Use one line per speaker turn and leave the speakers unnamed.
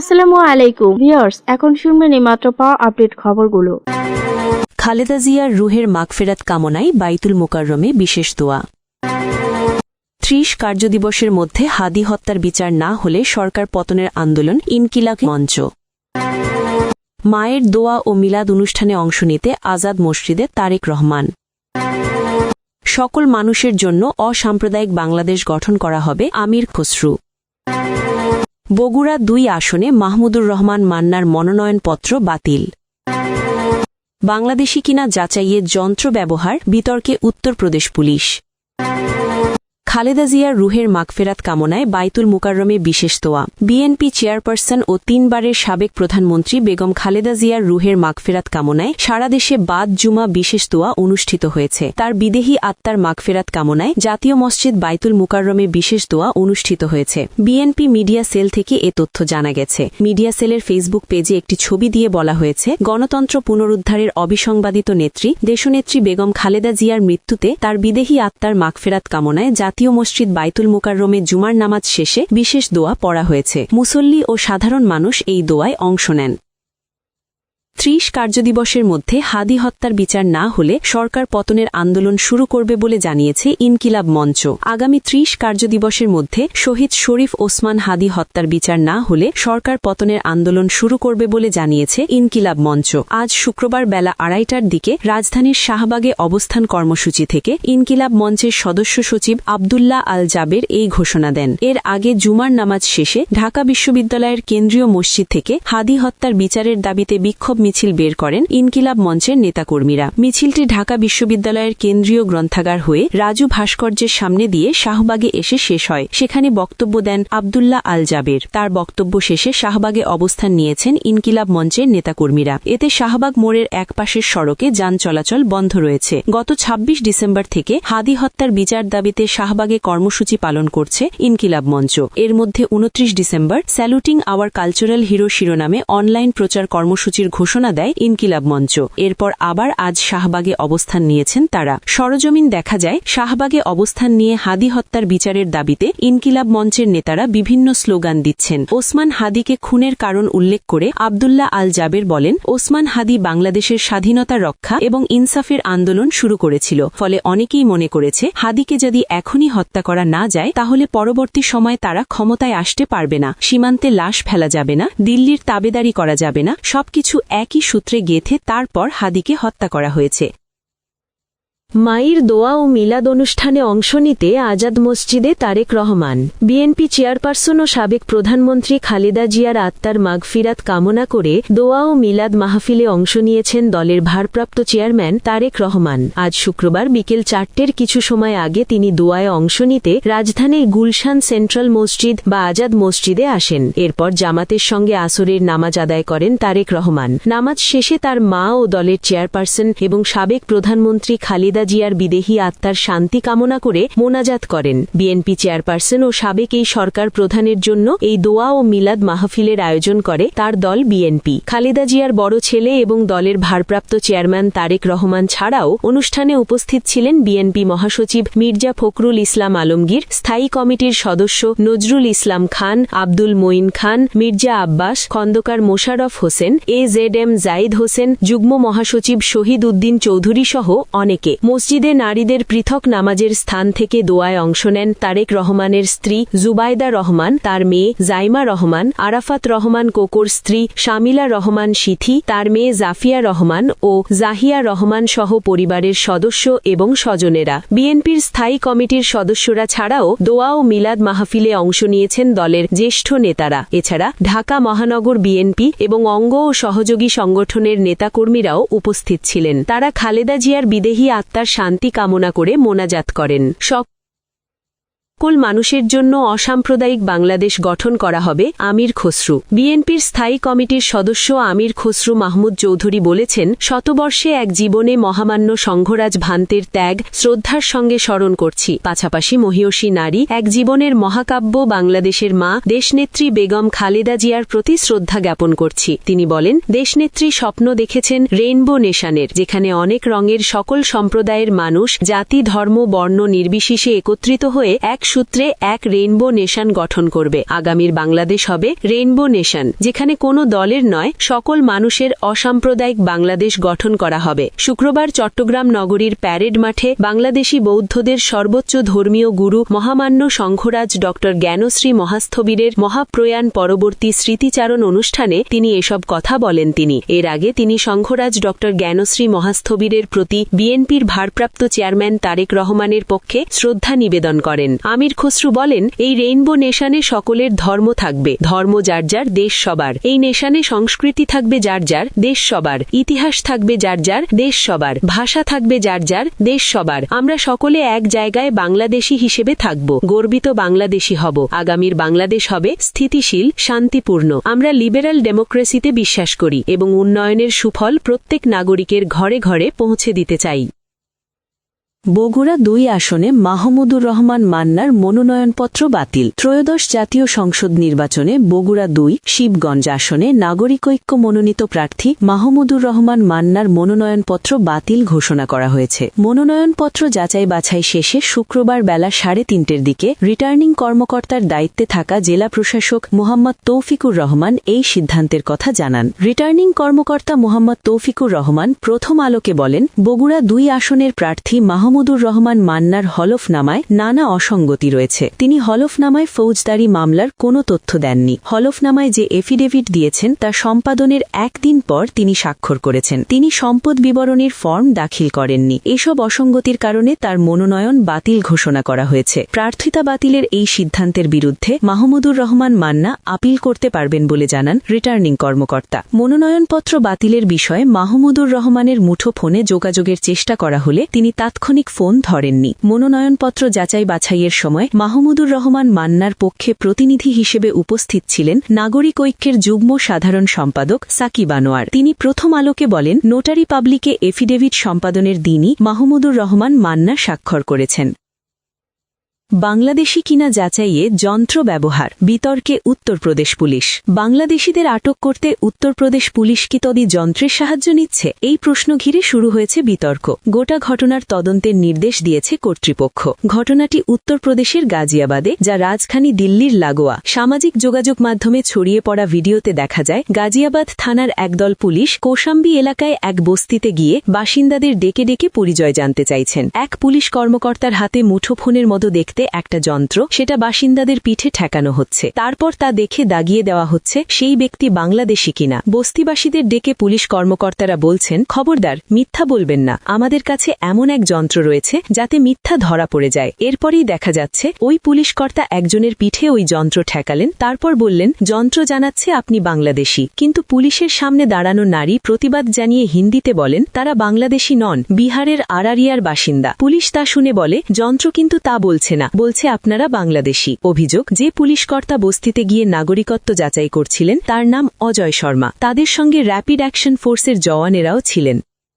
আসসালামু আলাইকুম ভিউয়ার্স এখন শুনবেন মাত্র পাওয়া আপডেট খবরগুলো
খালেদা জিয়ার রুহের মাগফেরাত কামনায় বাইতুল মোকাররমে বিশেষ দোয়া ত্রিশ কার্যদিবসের মধ্যে হাদি হত্যার বিচার না হলে সরকার পতনের আন্দোলন ইনকিলাক মঞ্চ মায়ের দোয়া ও মিলাদ অনুষ্ঠানে অংশ নিতে আজাদ মসজিদে তারেক রহমান সকল মানুষের জন্য অসাম্প্রদায়িক বাংলাদেশ গঠন করা হবে আমির খসরু বগুড়া দুই আসনে মাহমুদুর রহমান মান্নার মনোনয়নপত্র বাতিল বাংলাদেশি কিনা যাচাইয়ের যন্ত্র ব্যবহার বিতর্কে উত্তরপ্রদেশ পুলিশ খালেদা জিয়ার রুহের মাগফেরাত কামনায় বাইতুল মুকাররমে বিশেষ তোয়া বিএনপি চেয়ারপারসন ও তিনবারের সাবেক প্রধানমন্ত্রী বেগম খালেদা জিয়ার রুহের মাগফেরাত কামনায় সারা দেশে বাদ জুমা বিশেষ তোয়া অনুষ্ঠিত হয়েছে তার বিদেহী আত্মার মাগফেরাত কামনায় জাতীয় মসজিদ বাইতুল মুকাররমে বিশেষ দোয়া অনুষ্ঠিত হয়েছে বিএনপি মিডিয়া সেল থেকে এ তথ্য জানা গেছে মিডিয়া সেলের ফেসবুক পেজে একটি ছবি দিয়ে বলা হয়েছে গণতন্ত্র পুনরুদ্ধারের অবিসংবাদিত নেত্রী দেশনেত্রী বেগম খালেদা জিয়ার মৃত্যুতে তার বিদেহী আত্মার মাগফেরাত কামনায় জাতীয় জাতীয় মসজিদ বাইতুল মোকাররমে জুমার নামাজ শেষে বিশেষ দোয়া পড়া হয়েছে মুসল্লি ও সাধারণ মানুষ এই দোয়ায় অংশ নেন ত্রিশ কার্যদিবসের মধ্যে হাদি হত্যার বিচার না হলে সরকার পতনের আন্দোলন শুরু করবে বলে জানিয়েছে ইনকিলাব মঞ্চ আগামী ত্রিশ কার্যদিবসের মধ্যে শহীদ শরীফ ওসমান হাদি হত্যার বিচার না হলে সরকার পতনের আন্দোলন শুরু করবে বলে জানিয়েছে ইনকিলাব মঞ্চ আজ শুক্রবার বেলা আড়াইটার দিকে রাজধানীর শাহবাগে অবস্থান কর্মসূচি থেকে ইনকিলাব মঞ্চের সদস্য সচিব আবদুল্লাহ আল জাবের এই ঘোষণা দেন এর আগে জুমার নামাজ শেষে ঢাকা বিশ্ববিদ্যালয়ের কেন্দ্রীয় মসজিদ থেকে হাদি হত্যার বিচারের দাবিতে বিক্ষোভ মিছিল বের করেন ইনকিলাব মঞ্চের নেতাকর্মীরা মিছিলটি ঢাকা বিশ্ববিদ্যালয়ের কেন্দ্রীয় গ্রন্থাগার হয়ে রাজু ভাস্কর্যের সামনে দিয়ে শাহবাগে এসে শেষ হয় সেখানে বক্তব্য দেন আবদুল্লাহ আল জাবের তার বক্তব্য শেষে শাহবাগে অবস্থান নিয়েছেন ইনকিলাব মঞ্চের নেতাকর্মীরা এতে শাহবাগ মোড়ের একপাশের সড়কে যান চলাচল বন্ধ রয়েছে গত ২৬ ডিসেম্বর থেকে হাদি হত্যার বিচার দাবিতে শাহবাগে কর্মসূচি পালন করছে ইনকিলাব মঞ্চ এর মধ্যে উনত্রিশ December saluting our cultural hero শিরোনামে অনলাইন প্রচার কর্মসূচির ঘোষণা ঘোষণা দেয় ইনকিলাব মঞ্চ এরপর আবার আজ শাহবাগে অবস্থান নিয়েছেন তারা সরজমিন দেখা যায় শাহবাগে অবস্থান নিয়ে হাদি হত্যার বিচারের দাবিতে ইনকিলাব মঞ্চের নেতারা বিভিন্ন স্লোগান দিচ্ছেন ওসমান হাদিকে খুনের কারণ উল্লেখ করে আবদুল্লাহ আল জাবের বলেন ওসমান হাদি বাংলাদেশের স্বাধীনতা রক্ষা এবং ইনসাফের আন্দোলন শুরু করেছিল ফলে অনেকেই মনে করেছে হাদিকে যদি এখনই হত্যা করা না যায় তাহলে পরবর্তী সময়ে তারা ক্ষমতায় আসতে পারবে না সীমান্তে লাশ ফেলা যাবে না দিল্লির তাবেদারি করা যাবে না সবকিছু একই সূত্রে গেথে তারপর হাদিকে হত্যা করা হয়েছে
মায়ের দোয়া ও মিলাদ অনুষ্ঠানে অংশ নিতে আজাদ মসজিদে তারেক রহমান বিএনপি চেয়ারপারসন ও সাবেক প্রধানমন্ত্রী খালেদা জিয়ার আত্মার মাগফিরাত কামনা করে দোয়া ও মিলাদ মাহফিলে অংশ নিয়েছেন দলের ভারপ্রাপ্ত চেয়ারম্যান তারেক রহমান আজ শুক্রবার বিকেল চারটের কিছু সময় আগে তিনি দোয়ায় অংশ নিতে রাজধানীর গুলশান সেন্ট্রাল মসজিদ বা আজাদ মসজিদে আসেন এরপর জামাতের সঙ্গে আসরের নামাজ আদায় করেন তারেক রহমান নামাজ শেষে তার মা ও দলের চেয়ারপারসন এবং সাবেক প্রধানমন্ত্রী খালিদা খালেদা জিয়ার বিদেহী আত্মার শান্তি কামনা করে মোনাজাত করেন বিএনপি চেয়ারপারসন ও সাবেক এই সরকার প্রধানের জন্য এই দোয়া ও মিলাদ মাহফিলের আয়োজন করে তার দল বিএনপি খালেদা জিয়ার বড় ছেলে এবং দলের ভারপ্রাপ্ত চেয়ারম্যান তারেক রহমান ছাড়াও অনুষ্ঠানে উপস্থিত ছিলেন বিএনপি মহাসচিব মির্জা ফখরুল ইসলাম আলমগীর স্থায়ী কমিটির সদস্য Nazrul Islam Khan Abdul Moyeen Khan Mirza Abbas Khandaker Mosharraf Hossain A Z M Zaid Hossain যুগ্ম মহাসচিব শহীদ উদ্দিন চৌধুরী সহ অনেকে মসজিদে নারীদের পৃথক নামাজের স্থান থেকে দোয়ায় অংশ নেন তারেক রহমানের স্ত্রী জুবাইদা রহমান তার মেয়ে জাইমা রহমান আরাফাত রহমান কোকোর স্ত্রী শামিলা রহমান সিথি তার মেয়ে জাফিয়া রহমান ও জাহিয়া রহমান সহ পরিবারের সদস্য এবং স্বজনেরা বিএনপির স্থায়ী কমিটির সদস্যরা ছাড়াও দোয়া ও মিলাদ মাহফিলে অংশ নিয়েছেন দলের জ্যেষ্ঠ নেতারা এছাড়া ঢাকা মহানগর বিএনপি এবং অঙ্গ ও সহযোগী সংগঠনের নেতাকর্মীরাও উপস্থিত ছিলেন তারা খালেদা জিয়ার বিদেহী আত্মা আত্মার শান্তি কামনা করে মোনাজাত করেন সকল মানুষের জন্য অসাম্প্রদায়িক বাংলাদেশ গঠন করা হবে আমির খসরু বিএনপির স্থায়ী কমিটির সদস্য আমির খসরু মাহমুদ চৌধুরী বলেছেন শতবর্ষে এক জীবনে মহামান্য সংঘরাজ ভান্তের ত্যাগ শ্রদ্ধার সঙ্গে স্মরণ করছি পাশাপাশি মহিয়সী নারী এক জীবনের মহাকাব্য বাংলাদেশের মা দেশনেত্রী বেগম খালেদা জিয়ার প্রতি শ্রদ্ধা জ্ঞাপন করছি তিনি বলেন দেশনেত্রী স্বপ্ন দেখেছেন রেইনবো নেশানের যেখানে অনেক রঙের সকল সম্প্রদায়ের মানুষ জাতি ধর্ম বর্ণ নির্বিশেষে একত্রিত হয়ে এক সূত্রে এক রেইনবো নেশন গঠন করবে আগামীর বাংলাদেশ হবে রেইনবো নেশন যেখানে কোনো দলের নয় সকল মানুষের অসাম্প্রদায়িক বাংলাদেশ গঠন করা হবে শুক্রবার চট্টগ্রাম নগরীর প্যারেড মাঠে বাংলাদেশি বৌদ্ধদের সর্বোচ্চ ধর্মীয় গুরু মহামান্য সংঘরাজ ড জ্ঞানশ্রী মহাস্থবীরের মহাপ্রয়াণ পরবর্তী স্মৃতিচারণ অনুষ্ঠানে তিনি এসব কথা বলেন তিনি এর আগে তিনি সংঘরাজ ড জ্ঞানশ্রী মহাস্থবীরের প্রতি বিএনপির ভারপ্রাপ্ত চেয়ারম্যান তারেক রহমানের পক্ষে শ্রদ্ধা নিবেদন করেন আমির খসরু বলেন এই রেইনবো নেশানে সকলের ধর্ম থাকবে ধর্ম যার যার দেশ সবার এই নেশানে সংস্কৃতি থাকবে যার যার দেশ সবার ইতিহাস থাকবে যার যার দেশ সবার ভাষা থাকবে যার যার দেশ সবার আমরা সকলে এক জায়গায় বাংলাদেশি হিসেবে থাকব গর্বিত বাংলাদেশি হব আগামীর বাংলাদেশ হবে স্থিতিশীল শান্তিপূর্ণ আমরা লিবেরাল ডেমোক্রেসিতে বিশ্বাস করি এবং উন্নয়নের সুফল প্রত্যেক নাগরিকের ঘরে ঘরে পৌঁছে দিতে চাই বগুড়া দুই আসনে মাহমুদুর রহমান মান্নার মনোনয়নপত্র বাতিল ত্রয়োদশ জাতীয় সংসদ নির্বাচনে বগুড়া দুই শিবগঞ্জ আসনে নাগরিক ঐক্য মনোনীত প্রার্থী মাহমুদুর রহমান মান্নার মনোনয়নপত্র বাতিল ঘোষণা করা হয়েছে মনোনয়নপত্র যাচাই বাছাই শেষে শুক্রবার বেলা সাড়ে তিনটের দিকে রিটার্নিং কর্মকর্তার দায়িত্বে থাকা জেলা প্রশাসক মোহাম্মদ তৌফিকুর রহমান এই সিদ্ধান্তের কথা জানান রিটার্নিং কর্মকর্তা মোহাম্মদ তৌফিকুর রহমান প্রথম আলোকে বলেন বগুড়া দুই আসনের প্রার্থী মাহ মাহমুদুর রহমান মান্নার হলফনামায় নানা অসঙ্গতি রয়েছে তিনি হলফনামায় ফৌজদারি মামলার কোনো তথ্য দেননি হলফনামায় যে এফিডেভিট দিয়েছেন তা সম্পাদনের একদিন পর তিনি স্বাক্ষর করেছেন তিনি সম্পদ বিবরণীর ফর্ম দাখিল করেননি এসব অসঙ্গতির কারণে তার মনোনয়ন বাতিল ঘোষণা করা হয়েছে প্রার্থিতা বাতিলের এই সিদ্ধান্তের বিরুদ্ধে মাহমুদুর রহমান মান্না আপিল করতে পারবেন বলে জানান রিটার্নিং কর্মকর্তা মনোনয়নপত্র বাতিলের বিষয়ে মাহমুদুর রহমানের মুঠোফোনে যোগাযোগের চেষ্টা করা হলে তিনি তাৎক্ষণিক আনুষ্ঠানিক ফোন ধরেননি মনোনয়নপত্র যাচাই বাছাইয়ের সময় মাহমুদুর রহমান মান্নার পক্ষে প্রতিনিধি হিসেবে উপস্থিত ছিলেন নাগরিক ঐক্যের যুগ্ম সাধারণ সম্পাদক সাকিব আনোয়ার তিনি প্রথম আলোকে বলেন নোটারি পাবলিকে এফিডেভিট সম্পাদনের দিনই মাহমুদুর রহমান মান্না স্বাক্ষর করেছেন বাংলাদেশি কিনা যাচাইয়ে যন্ত্র ব্যবহার বিতর্কে উত্তরপ্রদেশ পুলিশ বাংলাদেশিদের আটক করতে উত্তরপ্রদেশ পুলিশ কি তদি যন্ত্রের সাহায্য নিচ্ছে এই প্রশ্ন ঘিরে শুরু হয়েছে বিতর্ক গোটা ঘটনার তদন্তের নির্দেশ দিয়েছে কর্তৃপক্ষ ঘটনাটি উত্তরপ্রদেশের গাজিয়াবাদে যা রাজধানী দিল্লির লাগোয়া সামাজিক যোগাযোগ মাধ্যমে ছড়িয়ে পড়া ভিডিওতে দেখা যায় গাজিয়াবাদ থানার একদল পুলিশ কোশাম্বি এলাকায় এক বস্তিতে গিয়ে বাসিন্দাদের ডেকে ডেকে পরিচয় জানতে চাইছেন এক পুলিশ কর্মকর্তার হাতে মুঠোফোনের মতো দেখতে হাতে একটা যন্ত্র সেটা বাসিন্দাদের পিঠে ঠেকানো হচ্ছে তারপর তা দেখে দাগিয়ে দেওয়া হচ্ছে সেই ব্যক্তি বাংলাদেশি কিনা বস্তিবাসীদের ডেকে পুলিশ কর্মকর্তারা বলছেন খবরদার মিথ্যা বলবেন না আমাদের কাছে এমন এক যন্ত্র রয়েছে যাতে মিথ্যা ধরা পড়ে যায় এরপরেই দেখা যাচ্ছে ওই পুলিশকর্তা একজনের পিঠে ওই যন্ত্র ঠেকালেন তারপর বললেন যন্ত্র জানাচ্ছে আপনি বাংলাদেশি কিন্তু পুলিশের সামনে দাঁড়ানো নারী প্রতিবাদ জানিয়ে হিন্দিতে বলেন তারা বাংলাদেশি নন বিহারের আরারিয়ার বাসিন্দা পুলিশ তা শুনে বলে যন্ত্র কিন্তু তা বলছে না বলছে আপনারা বাংলাদেশি অভিযোগ যে পুলিশকর্তা বস্তিতে গিয়ে নাগরিকত্ব যাচাই করছিলেন তার নাম অজয় শর্মা তাদের সঙ্গে র্যাপিড অ্যাকশন ফোর্সের জওয়ানেরাও ছিলেন